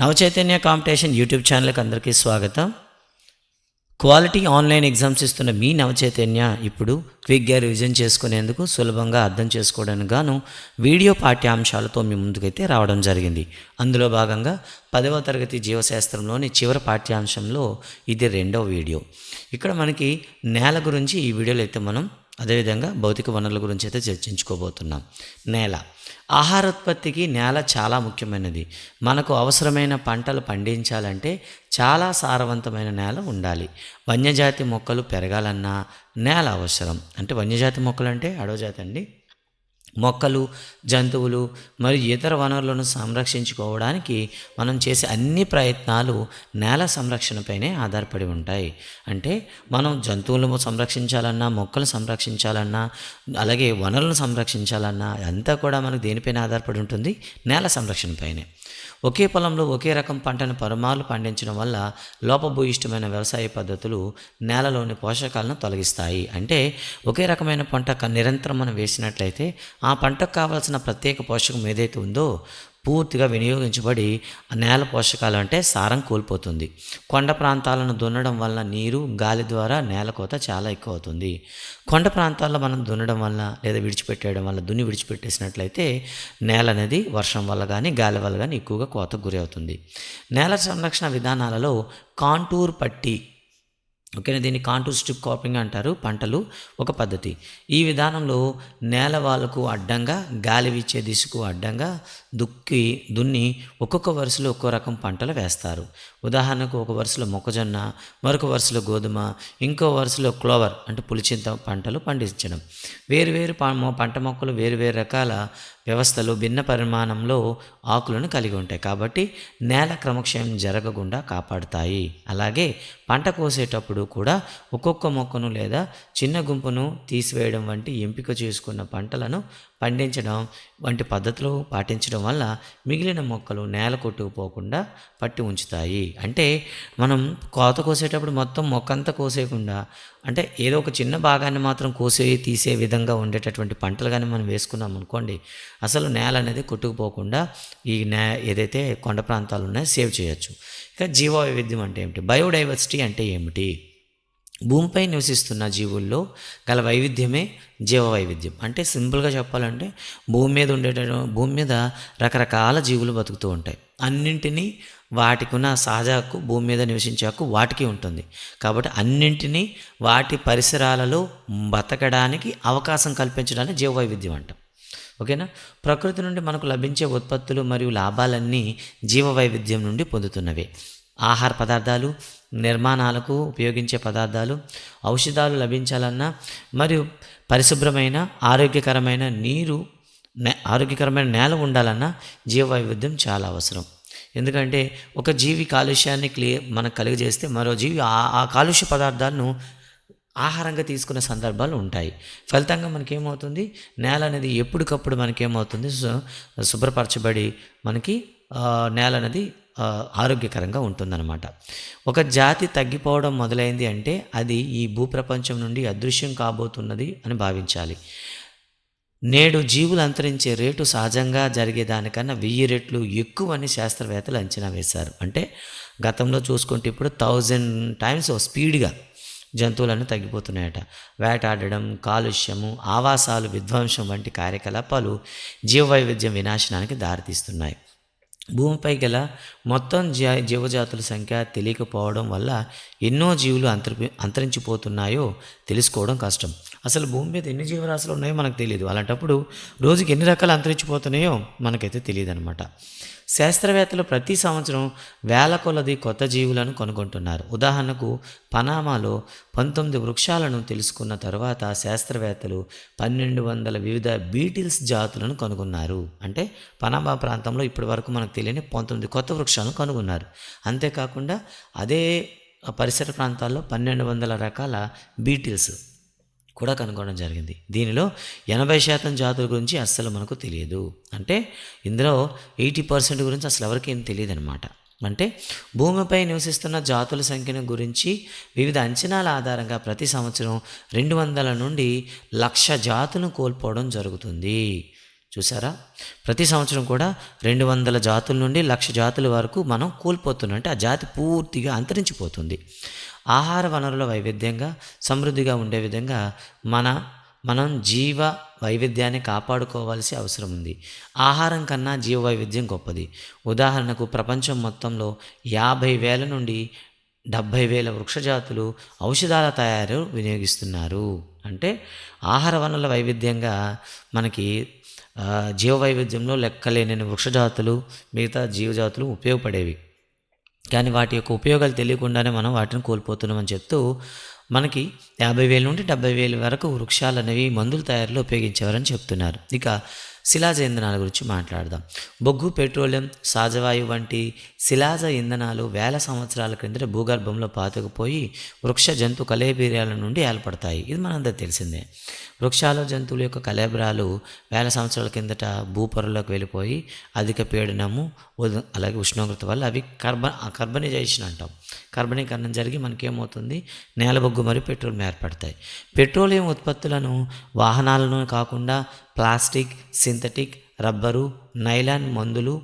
Navachaitanya competition YouTube ఛానల్కి అందరికీ స్వాగతం. క్వాలిటీ ఆన్లైన్ ఎగ్జామ్స్ ఇస్తున్న మీ నవచైతన్య ఇప్పుడు క్విక్గా రివిజన్ చేసుకునేందుకు సులభంగా అర్థం చేసుకోవడానికి గాను వీడియో పాఠ్యాంశాలతో మీ ముందుకైతే రావడం జరిగింది. అందులో భాగంగా పదవ తరగతి జీవశాస్త్రంలోని చివరి పాఠ్యాంశంలో ఇది రెండవ వీడియో. ఇక్కడ మనకి నేల గురించి ఈ వీడియోలో అయితే మనం అదేవిధంగా భౌతిక వనరుల గురించి అయితే చర్చించుకోబోతున్నాం. నేల. ఆహారోత్పత్తికి నేల చాలా ముఖ్యమైనది. మనకు అవసరమైన పంటలు పండించాలంటే చాలా సారవంతమైన నేల ఉండాలి. వన్యజాతి మొక్కలు పెరగాలన్నా నేల అవసరం. అంటే వన్యజాతి మొక్కలు అంటే అడవజాతి అండి? మొక్కలు జంతువులు మరియు ఇతర వనరులను సంరక్షించుకోవడానికి మనం చేసే అన్ని ప్రయత్నాలు నేల సంరక్షణపైనే ఆధారపడి ఉంటాయి. అంటే మనం జంతువులను సంరక్షించాలన్నా మొక్కలు సంరక్షించాలన్నా అలాగే వనరులను సంరక్షించాలన్నా అంతా కూడా మనకు దేనిపైన ఆధారపడి ఉంటుంది? నేల సంరక్షణపైనే. ఒకే పొలంలో ఒకే రకం పంటను పరమాలు పండించడం వల్ల లోపభూయిష్టమైన వ్యవసాయ పద్ధతులు నేలలోని పోషకాలను తొలగిస్తాయి. అంటే ఒకే రకమైన పంట నిరంతరం మనం వేసినట్లయితే ఆ పంటకు కావాల్సిన ప్రత్యేక పోషకం ఏదైతే ఉందో పూర్తిగా వినియోగించబడి నేల పోషకాలు అంటే సారం కోల్పోతుంది. కొండ ప్రాంతాలను దున్నడం వల్ల నీరు గాలి ద్వారా నేల కోత చాలా ఎక్కువ అవుతుంది కొండ ప్రాంతాల్లో మనం దున్నడం వల్ల లేదా విడిచిపెట్టేయడం వల్ల దున్ని విడిచిపెట్టేసినట్లయితే నేల అనేది వర్షం వల్ల కానీ గాలి వల్ల కానీ ఎక్కువగా కోతకు గురి అవుతుంది నేల సంరక్షణ విధానాలలో కాంటూర్ పట్టి ఓకేనా? దీన్ని కాంటూర్ స్ట్రిప్ కాపింగ్ అంటారు పంటలు ఒక పద్ధతి. ఈ విధానంలో నేల వాళ్ళకు అడ్డంగా గాలి వీచే దిశకు అడ్డంగా దుక్కి దున్ని ఒక్కొక్క వరుసలో ఒక్కో రకం పంటలు వేస్తారు. ఉదాహరణకు ఒక వరుసలో మొక్కజొన్న మరొక వరుసలో గోధుమ ఇంకో వరుసలో క్లోవర్ అంటే పులిచింత పంటలు పండించడం. వేరువేరు పంట మొక్కలు వేరువేరు రకాల వ్యవస్థలు భిన్న పరిమాణంలో ఆకులను కలిగి ఉంటాయి. కాబట్టి నేల క్రమక్షయం జరగకుండా కాపాడుతాయి. అలాగే పంట కోసేటప్పుడు కూడా ఒక్కొక్క మొక్కను లేదా చిన్న గుంపును తీసివేయడం వంటి ఎంపిక చేసుకున్న పంటలను పండించడం వంటి పద్ధతులు పాటించడం వల్ల మిగిలిన మొక్కలు నేల కొట్టుకుపోకుండా పట్టి ఉంచుతాయి. అంటే మనం కోత కోసేటప్పుడు మొత్తం మొక్కంతా కోసేయకుండా అంటే ఏదో ఒక చిన్న భాగాన్ని మాత్రం కోసే తీసే విధంగా ఉండేటటువంటి పంటలు కానీ మనం వేసుకున్నాం అనుకోండి అసలు నేల అనేది కొట్టుకుపోకుండా ఈ నే ఏదైతే కొండ ప్రాంతాలు ఉన్నాయో సేవ్ చేయొచ్చు. ఇక జీవ వైవిధ్యం అంటే ఏమిటి? బయోడైవర్సిటీ అంటే ఏమిటి? భూమిపై నివసిస్తున్న జీవుల్లో గల వైవిధ్యమే జీవ వైవిధ్యం అంటే సింపుల్గా చెప్పాలంటే భూమి మీద ఉండేట భూమి మీద రకరకాల జీవులు బతుకుతూ ఉంటాయి. అన్నింటినీ వాటికి ఉన్న సహజ హక్కు భూమి మీద నివసించే హక్కు వాటికి ఉంటుంది. కాబట్టి అన్నింటినీ వాటి పరిసరాలలో బతకడానికి అవకాశం కల్పించడానికి జీవ వైవిధ్యం అంటాం. ఓకేనా? ప్రకృతి నుండి మనకు లభించే ఉత్పత్తులు మరియు లాభాలన్నీ జీవ వైవిధ్యం నుండి పొందుతున్నవే. ఆహార పదార్థాలు నిర్మాణాలకు ఉపయోగించే పదార్థాలు ఔషధాలు లభించాలన్నా మరియు పరిశుభ్రమైన ఆరోగ్యకరమైన నీరు ఆరోగ్యకరమైన నేల ఉండాలన్నా జీవవైవిధ్యం చాలా అవసరం. ఎందుకంటే ఒక జీవి కాలుష్యాన్ని క్లియర్ మనకు కలిగజేస్తే మరో జీవి ఆ కాలుష్య పదార్థాలను ఆహారంగా తీసుకునే సందర్భాలు ఉంటాయి. ఫలితంగా మనకేమవుతుంది? నేల అనేది ఎప్పటికప్పుడు మనకేమవుతుంది? శుభ్రపరచబడి మనకి నేల అనేది ఆరోగ్యకరంగా ఉంటుందన్నమాట. ఒక జాతి తగ్గిపోవడం మొదలైంది అంటే అది ఈ భూప్రపంచం నుండి అదృశ్యం కాబోతున్నది అని భావించాలి. నేడు జీవులు అంతరించే రేటు సహజంగా జరిగేదానికన్నా వెయ్యి రెట్లు ఎక్కువని శాస్త్రవేత్తలు అంచనా వేశారు. అంటే గతంలో చూసుకుంటే ఇప్పుడు థౌజండ్ టైమ్స్ స్పీడ్గా జంతువులను తగ్గిపోతున్నాయట. వేటాడడం కాలుష్యము ఆవాసాలు విధ్వంసం వంటి కార్యకలాపాలు జీవ వైవిధ్యం వినాశనానికి దారితీస్తున్నాయి. భూమిపై గల మొత్తం జీ జీవజాతుల సంఖ్య తెలియకపోవడం వల్ల ఎన్నో జీవులు అంతరి అంతరించిపోతున్నాయో తెలుసుకోవడం కష్టం. అసలు భూమి మీద ఎన్ని జీవరాశులు ఉన్నాయో మనకు తెలియదు అలాంటప్పుడు రోజుకి ఎన్ని రకాలు అంతరించిపోతున్నాయో మనకైతే తెలియదు అనమాట శాస్త్రవేత్తలు ప్రతి సంవత్సరం వేల కొలది కొత్త జీవులను కనుగొంటున్నారు. ఉదాహరణకు పనామాలో పంతొమ్మిది వృక్షాలను తెలుసుకున్న తర్వాత శాస్త్రవేత్తలు పన్నెండు వందల వివిధ బీటిల్స్ జాతులను కనుగొన్నారు. అంటే పనామా ప్రాంతంలో ఇప్పటి వరకు మనకు తెలియని పంతొమ్మిది కొత్త వృక్షాలను కనుగొన్నారు. అంతేకాకుండా అదే పరిసర ప్రాంతాల్లో పన్నెండు వందల రకాల బీటిల్స్ కూడా కనుగొనడం జరిగింది. దీనిలో ఎనభై శాతం జాతుల గురించి అస్సలు మనకు తెలియదు. అంటే ఇందులో ఎయిటీ పర్సెంట్ గురించి అసలు ఎవరికి ఏం తెలియదు అనమాట అంటే భూమిపై నివసిస్తున్న జాతుల సంఖ్యను గురించి వివిధ అంచనాల ఆధారంగా ప్రతి సంవత్సరం రెండు వందల నుండి లక్ష జాతులను కోల్పోవడం జరుగుతుంది. చూసారా ప్రతి సంవత్సరం కూడా రెండు వందల జాతుల నుండి లక్ష జాతుల వరకు మనం కోల్పోతున్నాం. అంటే ఆ జాతి పూర్తిగా అంతరించిపోతుంది. ఆహార వనరుల వైవిధ్యంగా సమృద్ధిగా ఉండే విధంగా మన మనం జీవ వైవిధ్యాన్ని కాపాడుకోవాల్సి అవసరం ఉంది. ఆహారం కన్నా జీవ వైవిధ్యం గొప్పది. ఉదాహరణకు ప్రపంచం మొత్తంలో యాభై వేల నుండి డెబ్భై వేల వృక్షజాతులు ఔషధాల తయారు వినియోగిస్తున్నారు. అంటే ఆహార వనరుల వైవిధ్యంగా మనకి జీవ వైవిధ్యంలో లెక్కలేని వృక్షజాతులు మిగతా జీవజాతులు ఉపయోగపడేవి. కానీ వాటి యొక్క ఉపయోగాలు తెలియకుండానే మనం వాటిని కోల్పోతున్నామని చెప్తూ మనకి యాభై వేల నుండి డెబ్బై వేల వరకు వృక్షాలు అనేవి మందుల తయారీలో ఉపయోగించేవారని చెప్తున్నారు. ఇక శిలాజ ఇంధనాల గురించి మాట్లాడదాం. బొగ్గు పెట్రోలియం సహజవాయువు వంటి శిలాజ ఇంధనాలు వేల సంవత్సరాల క్రిందట భూగర్భంలో పాతుకుపోయి వృక్ష జంతు కలేబీర్యాల నుండి ఏర్పడతాయి. ఇది మనందరూ తెలిసిందే. వృక్షాలు జంతువుల యొక్క కలేబరాలు వేల సంవత్సరాల కిందట భూపొరలోకి వెళ్ళిపోయి అధిక పీడనము అలాగే ఉష్ణోగ్రత వల్ల అవి కార్బ కర్బనైజేషన్ అంటాం. కర్బనీకరణం జరిగి మనకేమవుతుంది? నేల బొగ్గు మరియు పెట్రోల్ ఏర్పడతాయి. పెట్రోలియం ఉత్పత్తులను వాహనాలను కాకుండా ప్లాస్టిక్ సింథటిక్ రబ్బరు నైలాన్ మందులు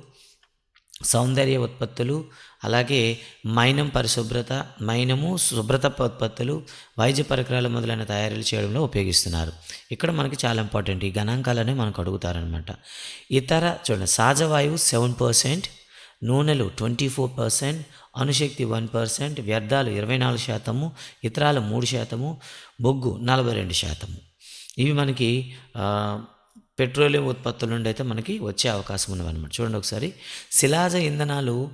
సౌందర్య ఉత్పత్తులు అలాగే మైనం పరిశుభ్రత మైనము శుభ్రత ఉత్పత్తులు వైద్య పరికరాలు మొదలైన తయారీలు చేయడంలో ఉపయోగిస్తున్నారు. ఇక్కడ మనకి చాలా ఇంపార్టెంట్ ఈ గణాంకాలనే మనకు అడుగుతారనమాట ఇతర చూడండి సహజ వాయువు సెవెన్ పర్సెంట్ నూనెలు ట్వంటీ ఫోర్ పర్సెంట్ అణుశక్తి వన్ పర్సెంట్ వ్యర్థాలు ఇరవై నాలుగు శాతము ఇతరాలు మూడు శాతము బొగ్గు నలభై రెండు శాతము. ఇవి మనకి పెట్రోలియం ఉత్పత్తుల నుండి అయితే మనకి వచ్చే అవకాశం ఉన్నవన్నమాట. చూడండి ఒకసారి. శిలాజ ఇంధనాలు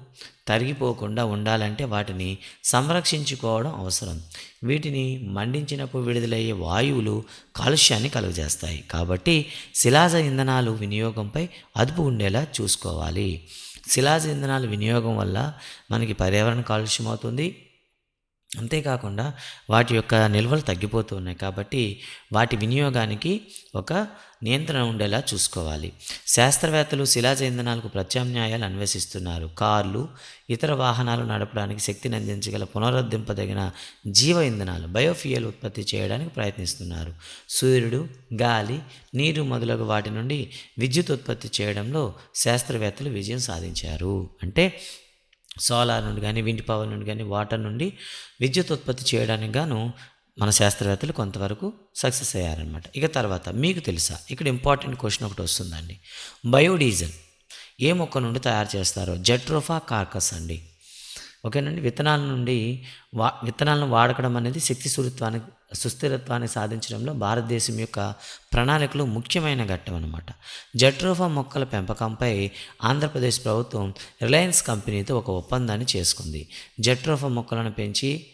తరిగిపోకుండా ఉండాలంటే వాటిని సంరక్షించుకోవడం అవసరం. వీటిని మండించినప్పుడు విడుదలయ్యే వాయువులు కాలుష్యాన్ని కలుగజేస్తాయి. కాబట్టి శిలాజ ఇంధనాలు వినియోగంపై అదుపు ఉండేలా చూసుకోవాలి. శిలాజ ఇంధనాల వినియోగం వల్ల మనకి పర్యావరణ కాలుష్యం అవుతుంది. అంతేకాకుండా వాటి యొక్క నిల్వలు తగ్గిపోతూ ఉన్నాయి కాబట్టి వాటి వినియోగానికి ఒక నియంత్రణ ఉండేలా చూసుకోవాలి. శాస్త్రవేత్తలు శిలాజ ఇంధనాలకు ప్రత్యామ్నాయాలు అన్వేషిస్తున్నారు. కార్లు ఇతర వాహనాలు నడపడానికి శక్తిని అందించగల పునరుద్ధరింపదగిన జీవ ఇంధనాలు బయోఫియల్ ఉత్పత్తి చేయడానికి ప్రయత్నిస్తున్నారు. సూర్యుడు గాలి నీరు మొదలగు వాటి నుండి విద్యుత్ ఉత్పత్తి చేయడంలో శాస్త్రవేత్తలు విజయం సాధించారు. అంటే సోలార్ నుండి కానీ విండ్ పవర్ నుండి కానీ వాటర్ నుండి విద్యుత్ ఉత్పత్తి చేయడానికి గాను మన శాస్త్రవేత్తలు కొంతవరకు సక్సెస్ అయ్యారనమాట ఇక తర్వాత మీకు తెలుసా ఇక్కడ ఇంపార్టెంట్ క్వశ్చన్ ఒకటి వస్తుందండి. బయోడీజిల్ ఏ మొక్క నుండి తయారు చేస్తారో? జెట్రోఫా కార్కస్ అండి. ఓకేనండి? విత్తనాల నుండి వా విత్తనాలను వాడకడం అనేది శక్తి సుస్థిరత్వాన్ని సుస్థిరత్వాన్ని సాధించడంలో భారతదేశం యొక్క ప్రణాళికలు ముఖ్యమైన ఘట్టం అనమాట జట్రోఫా మొక్కల పెంపకంపై ఆంధ్రప్రదేశ్ ప్రభుత్వం రిలయన్స్ కంపెనీతో ఒక ఒప్పందాన్ని చేసుకుంది. జట్రోఫా మొక్కలను పెంచి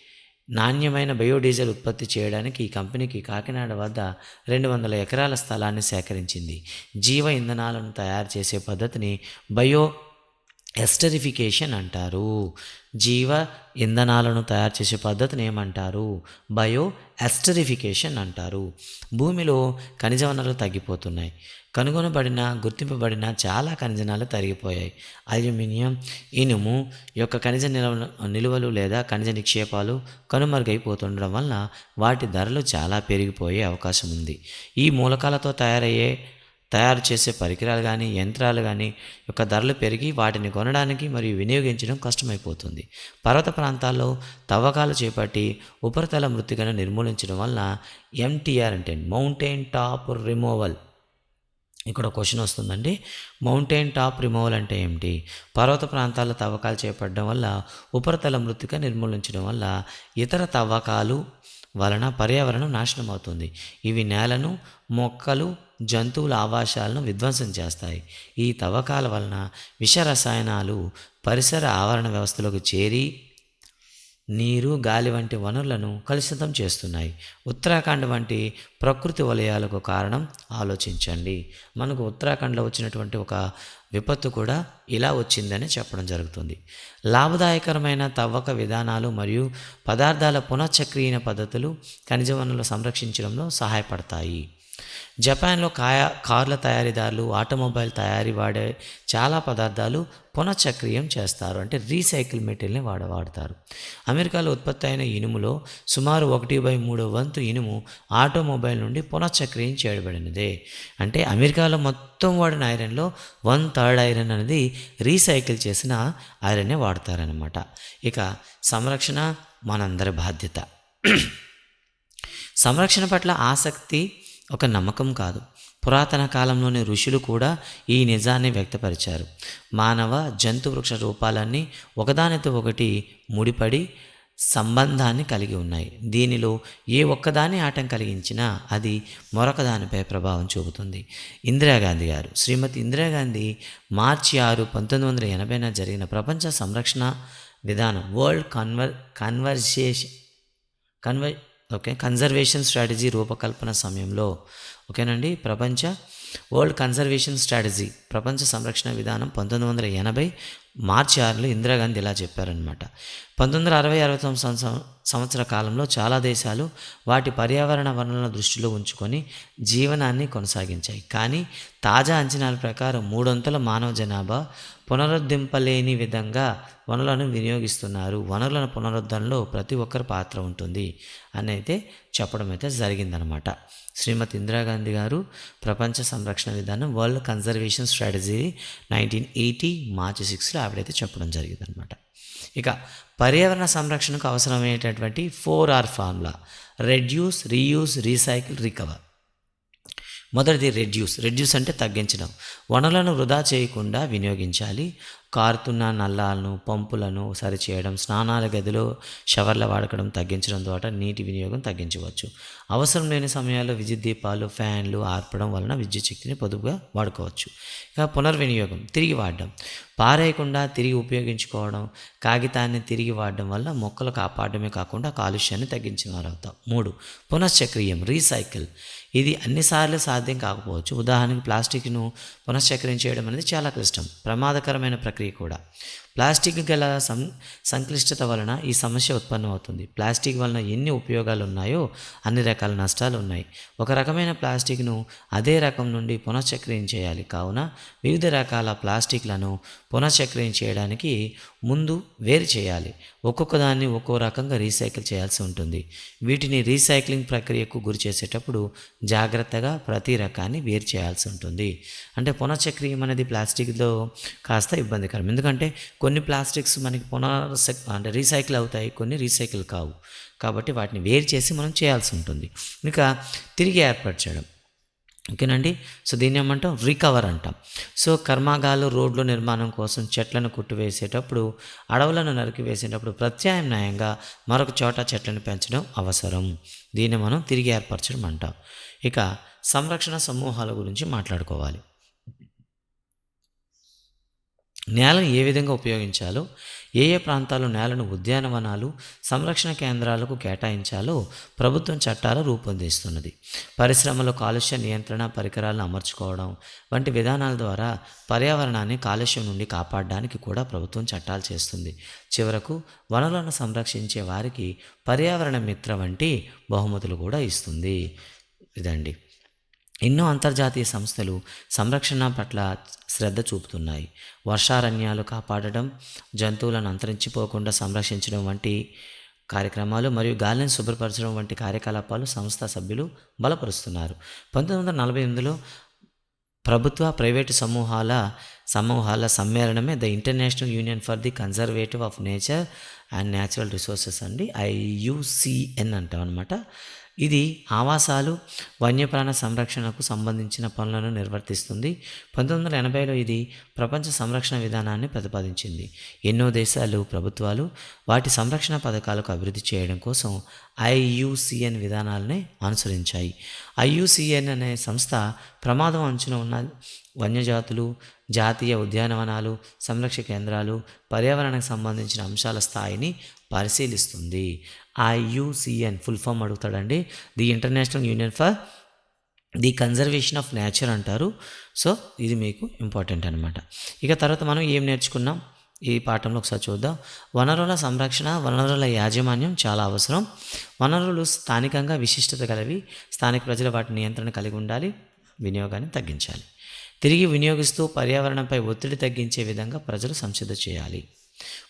నాణ్యమైన బయోడీజిల్ ఉత్పత్తి చేయడానికి ఈ కంపెనీకి కాకినాడ వద్ద రెండు వందల ఎకరాల స్థలాన్ని సేకరించింది. జీవ ఇంధనాలను తయారు చేసే పద్ధతిని బయో ఎస్టరిఫికేషన్ అంటారు. జీవ ఇంధనాలను తయారు చేసే పద్ధతిని ఏమంటారు? బయో ఎస్టరిఫికేషన్ అంటారు. భూమిలో ఖనిజ వనరులు తగ్గిపోతున్నాయి. కనుగొనబడిన గుర్తింపబడిన చాలా ఖనిజనాలు తరిగిపోయాయి. అల్యూమినియం ఇనుము యొక్క ఖనిజ నిల్వ నిలువలు లేదా ఖనిజ నిక్షేపాలు కనుమరుగైపోతుండడం వల్ల వాటి ధరలు చాలా పెరిగిపోయే అవకాశం ఉంది ఈ మూలకాలతో తయారయ్యే తయారు చేసే పరికరాలు కానీ యంత్రాలు కానీ యొక్క ధరలు పెరిగి వాటిని కొనడానికి మరియు వినియోగించడం కష్టమైపోతుంది. పర్వత ప్రాంతాల్లో తవ్వకాలు చేపట్టి ఉపరితల మృతికను నిర్మూలించడం వల్ల ఎంటీఆర్ అంటే మౌంటైన్ టాప్ రిమూవల్. ఇక్కడ క్వశ్చన్ వస్తుందండి. మౌంటైన్ టాప్ రిమూవల్ అంటే ఏమిటి? పర్వత ప్రాంతాల్లో తవ్వకాలు చేపట్టడం వల్ల ఉపరితల మృతిక నిర్మూలించడం వల్ల ఇతర తవ్వకాలు వలన పర్యావరణం నాశనం అవుతుంది ఇవి నేలను మొక్కలు జంతువుల ఆవాసాలను విధ్వంసం చేస్తాయి. ఈ తవ్వకాల వలన విష రసాయనాలు పరిసర ఆవరణ వ్యవస్థలోకి చేరి నీరు గాలి వంటి వనరులను కలుషితం చేస్తున్నాయి. ఉత్తరాఖండ్ వంటి ప్రకృతి వలయాలకు కారణం ఆలోచించండి. మనకు ఉత్తరాఖండ్లో వచ్చినటువంటి ఒక విపత్తు కూడా ఇలా వచ్చిందని చెప్పడం జరుగుతుంది. లాభదాయకరమైన తవ్వక విధానాలు మరియు పదార్థాల పునఃచక్రీయ పద్ధతులు ఖనిజ వనరులు సంరక్షించడంలో సహాయపడతాయి. జపాన్లో కాయ కార్ల తయారీదారులు ఆటోమొబైల్ తయారీ వాడే చాలా పదార్థాలు పునఃచక్రియం చేస్తారు. అంటే రీసైకిల్ మెటీరియల్ని వాడ వాడతారు. అమెరికాలో ఉత్పత్తి అయిన ఇనుములో సుమారు ఒకటి బై మూడో వంతు ఇనుము ఆటోమొబైల్ నుండి పునఃచక్రియం చేయబడినదే. అంటే అమెరికాలో మొత్తం వాడిన ఐరన్లో వన్ థర్డ్ ఐరన్ అనేది రీసైకిల్ చేసిన ఐరన్నే వాడతారనమాట ఇక సంరక్షణ మనందరి బాధ్యత. సంరక్షణ పట్ల ఆసక్తి ఒక నమ్మకం కాదు. పురాతన కాలంలోని ఋషులు కూడా ఈ నిజాన్ని వ్యక్తపరిచారు. మానవ జంతు వృక్ష రూపాలన్నీ ఒకదానితో ఒకటి ముడిపడి సంబంధాన్ని కలిగి ఉన్నాయి. దీనిలో ఏ ఒక్కదాని ఆటం కలిగించినా అది మరొక దానిపై ప్రభావం చూపుతుంది. ఇందిరాగాంధీ గారు శ్రీమతి ఇందిరాగాంధీ మార్చి ఆరు పంతొమ్మిది వందల ఎనభైన జరిగిన ప్రపంచ సంరక్షణ విధానం world conver conversation conver okay? Conservation strategy రూపకల్పన సమయంలో ఓకేనండి? ప్రపంచ వరల్డ్ కన్జర్వేషన్ స్ట్రాటజీ ప్రపంచ సంరక్షణ విధానం పంతొమ్మిది వందల ఎనభై మార్చి ఆరులో ఇందిరాగాంధీ ఇలా చెప్పారనమాట పంతొమ్మిది వందల అరవై అరవై తొమ్మిది సంవత్సరం సంవత్సర కాలంలో చాలా దేశాలు వాటి పర్యావరణ వనరులను దృష్టిలో ఉంచుకొని జీవనాన్ని కొనసాగించాయి. కానీ తాజా అంచనాల ప్రకారం మూడొంతుల మానవ జనాభా పునరుద్ధరింపలేని విధంగా వనరులను వినియోగిస్తున్నారు. వనరుల పునరుద్ధరణలో ప్రతి ఒక్కరి పాత్ర ఉంటుంది అని అయితే చెప్పడం అయితే జరిగిందనమాట. శ్రీమతి ఇందిరాగాంధీ గారు ప్రపంచ సంరక్షణ విధానం world conservation strategy nineteen eighty March సిక్స్లో ఆవిడైతే చెప్పడం జరిగిందనమాట. ఇక పర్యావరణ సంరక్షణకు అవసరమైనటువంటి four R formula reduce reuse recycle recover. మొదటిది రెడ్యూస్ రెడ్యూస్ అంటే తగ్గించడం. వనరులను వృధా చేయకుండా వినియోగించాలి. కారుతున్న నల్లాలను పంపులను సరిచేయడం స్నానాల గదిలో షవర్ల వాడకడం తగ్గించడం ద్వారా నీటి వినియోగం తగ్గించవచ్చు. అవసరం లేని సమయాల్లో విద్యుత్ దీపాలు ఫ్యాన్లు ఆర్పడం వలన విద్యుత్ శక్తిని పొదుపుగా వాడుకోవచ్చు. ఇక పునర్వినియోగం తిరిగి వాడడం. పారేయకుండా తిరిగి ఉపయోగించుకోవడం కాగితాన్ని తిరిగి వాడడం వల్ల మొక్కలు కాపాడమే కాకుండా కాలుష్యాన్ని తగ్గించిన వారు అవుతాం మూడు పునశ్చక్రియం రీసైకిల్. ఇది అన్నిసార్లు సాధ్యం కాకపోవచ్చు. ఉదాహరణకి ప్లాస్టిక్ను పునశ్చక్రం చేయడం అనేది చాలా క్లిష్టం. ప్రమాదకరమైన ప్రక్రియ కూడా. ప్లాస్టిక్ గల సం సంక్లిష్టత వలన ఈ సమస్య ఉత్పన్నమవుతుంది. ప్లాస్టిక్ వలన ఎన్ని ఉపయోగాలు ఉన్నాయో అన్ని రకాల నష్టాలు ఉన్నాయి ఒక రకమైన ప్లాస్టిక్ను అదే రకం నుండి పునశ్చక్రీయం చేయాలి. కావున వివిధ రకాల ప్లాస్టిక్లను పునశ్చక్రీయం చేయడానికి ముందు వేరు చేయాలి. ఒక్కొక్క దాన్ని ఒక్కో రకంగా రీసైకిల్ చేయాల్సి ఉంటుంది. వీటిని రీసైక్లింగ్ ప్రక్రియకు గురి చేసేటప్పుడు జాగ్రత్తగా ప్రతి రకాన్ని వేరు చేయాల్సి ఉంటుంది. అంటే పునఃచక్రియం అనేది ప్లాస్టిక్లో కాస్త ఇబ్బందికరం. ఎందుకంటే కొన్ని కొన్ని ప్లాస్టిక్స్ మనకి పునర్సెక్ అంటే రీసైకిల్ అవుతాయి కొన్ని రీసైకిల్ కావు. కాబట్టి వాటిని వేరు చేసి మనం చేయాల్సి ఉంటుంది. ఇంకా తిరిగి ఏర్పరచడం ఓకేనండి? సో దీన్ని ఏమంటాం? రికవర్ అంటాం. సో కర్మాగాలు రోడ్ల నిర్మాణం కోసం చెట్లను కుట్టివేసేటప్పుడు అడవులను నరికివేసేటప్పుడు ప్రత్యామ్నాయంగా మరొక చోట చెట్లను పెంచడం అవసరం. దీన్ని మనం తిరిగి ఏర్పరచడం అంటాం. ఇక సంరక్షణ సమూహాల గురించి మాట్లాడుకోవాలి. నేలను ఏ విధంగా ఉపయోగించాలో ఏ ఏ ప్రాంతాల్లో నేలను ఉద్యానవనాలు సంరక్షణ కేంద్రాలకు కేటాయించాలో ప్రభుత్వం చట్టాలు రూపొందిస్తున్నది. పరిశ్రమలో కాలుష్య నియంత్రణ పరికరాలను అమర్చుకోవడం వంటి విధానాల ద్వారా పర్యావరణాన్ని కాలుష్యం నుండి కాపాడడానికి కూడా ప్రభుత్వం చట్టాలు చేస్తుంది. చివరకు వనరులను సంరక్షించే వారికి పర్యావరణ మిత్ర వంటి బహుమతులు కూడా ఇస్తుంది. ఇదండి. ఎన్నో అంతర్జాతీయ సంస్థలు సంరక్షణ పట్ల శ్రద్ధ చూపుతున్నాయి. వర్షారణ్యాలు కాపాడడం జంతువులను అంతరించిపోకుండా సంరక్షించడం వంటి కార్యక్రమాలు మరియు గాలిని శుభ్రపరచడం వంటి కార్యకలాపాలు సంస్థ సభ్యులు బలపరుస్తున్నారు. పంతొమ్మిది వందల నలభై ఎనిమిదిలో ప్రభుత్వ ప్రైవేటు సమూహాల సమూహాల సమ్మేళనమే the international union for the conservative of nature and natural resources అండి ఐయుసిఎన్ అంటాం అనమాట ఇది ఆవాసాలు వన్యప్రాణ సంరక్షణకు సంబంధించిన పనులను నిర్వర్తిస్తుంది. పంతొమ్మిది వందల ఎనభైలో ఇది ప్రపంచ సంరక్షణ విధానాన్ని ప్రతిపాదించింది. ఎన్నో దేశాలు ప్రభుత్వాలు వాటి సంరక్షణ పథకాలకు అభివృద్ధి చేయడం కోసం ఐయుసిఎన్ విధానాలని అనుసరించాయి. ఐయుసిఎన్ అనే సంస్థ ప్రమాదం అంచున ఉన్న వన్యజాతులు జాతీయ ఉద్యానవనాలు సంరక్షణ కేంద్రాలు పర్యావరణకు సంబంధించిన అంశాల స్థాయిని పరిశీలిస్తుంది. IUCN full form అడుగుతాడండి. The international union for the conservation of nature అంటారు. సో ఇది మీకు ఇంపార్టెంట్ అనమాట ఇక తర్వాత మనం ఏం నేర్చుకున్నాం? ఈ పాఠంలో ఒకసారి చూద్దాం. వనరుల సంరక్షణ వనరుల యాజమాన్యం చాలా అవసరం. వనరులు స్థానికంగా విశిష్టత కలివి స్థానిక ప్రజలు వాటి నియంత్రణ కలిగి ఉండాలి వినియోగాన్ని తగ్గించాలి. తిరిగి వినియోగిస్తూ పర్యావరణంపై ఒత్తిడి తగ్గించే విధంగా ప్రజలు సంసిద్ధ చేయాలి.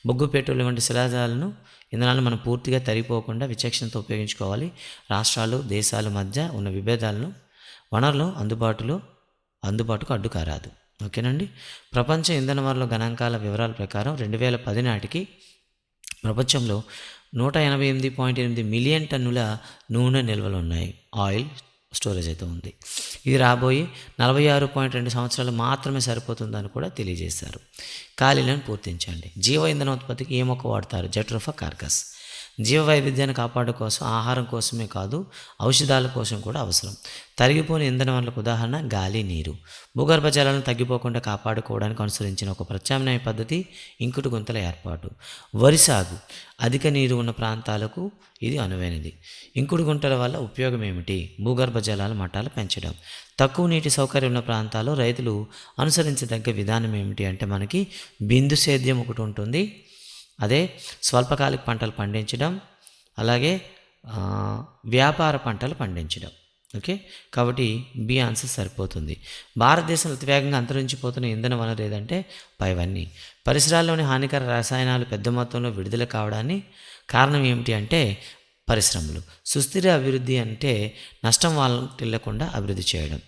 బొగ్గు పెట్రోల్ వంటి శిలాజాలను ఇంధనాలను మనం పూర్తిగా తరిగిపోకుండా విచక్షణతో ఉపయోగించుకోవాలి. రాష్ట్రాలు దేశాల మధ్య ఉన్న విభేదాలను వనరులు అందుబాటులో అందుబాటుకు అడ్డుకారాదు. ఓకేనండి? ప్రపంచ ఇంధన వనరుల గణాంకాల వివరాల ప్రకారం రెండు వేల పది నాటికి ప్రపంచంలో నూట ఎనభై ఎనిమిది పాయింట్ ఎనిమిది మిలియన్ టన్నుల నూనె నిల్వలు ఉన్నాయి. ఆయిల్ స్టోరేజ్ అయితే ఉంది. ఇది రాబోయే నలభై ఆరు పాయింట్ రెండు సంవత్సరాలు మాత్రమే సరిపోతుందని కూడా తెలియజేశారు. ఖాళీలను పూర్తించండి. జీవ ఇంధన ఉత్పత్తికి ఏ మొక్క వాడతారు? Jatropha curcas. జీవ వైవిధ్యాన్ని కాపాడు కోసం ఆహారం కోసమే కాదు ఔషధాల కోసం కూడా అవసరం. తరిగిపోయిన ఇంధన వనరులకు ఉదాహరణ గాలి నీరు. భూగర్భ జలాలను తగ్గిపోకుండా కాపాడుకోవడానికి అనుసరించిన ఒక ప్రత్యామ్నాయ పద్ధతి ఇంకుడు గుంతల ఏర్పాటు. వరి సాగు. అధిక నీరు ఉన్న ప్రాంతాలకు ఇది అనువైనది. ఇంకుడు గుంటల వల్ల ఉపయోగం ఏమిటి? భూగర్భ జలాల మట్టాలు పెంచడం. తక్కువ నీటి సౌకర్యం ఉన్న ప్రాంతాల్లో రైతులు అనుసరించదగ్గ విధానం ఏమిటి అంటే మనకి బిందు సేద్యం ఒకటి ఉంటుంది. అదే స్వల్పకాలిక పంటలు పండించడం అలాగే వ్యాపార పంటలు పండించడం. ఓకే? కాబట్టి బి ఆన్సర్ సరిపోతుంది. భారతదేశంలో అతివేగంగా అంతరించిపోతున్న ఇంధన వనరు ఏదంటే పైవన్నీ. పరిసరాల్లోని హానికర రసాయనాలు పెద్ద మొత్తంలో విడుదల కావడానికి కారణం ఏమిటి అంటే పరిశ్రమలు. సుస్థిర అభివృద్ధి అంటే నష్టం వాటిల్లకుండా అభివృద్ధి చేయడం.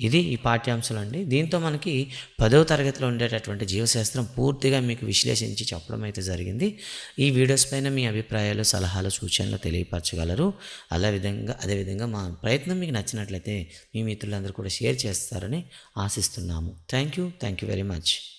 ఇది ఈ పాఠ్యాంశాలు అండి. దీంతో మనకి పదవ తరగతిలో ఉండేటటువంటి జీవశాస్త్రం పూర్తిగా మీకు విశ్లేషించి చెప్పడం అయితే జరిగింది. ఈ వీడియోస్ పైన మీ అభిప్రాయాలు సలహాలు సూచనలు తెలియపరచగలరు. అలా విధంగా అదేవిధంగా మా ప్రయత్నం మీకు నచ్చినట్లయితే మీ మిత్రులందరూ కూడా షేర్ చేస్తారని ఆశిస్తున్నాము. Thank you. Thank you very much.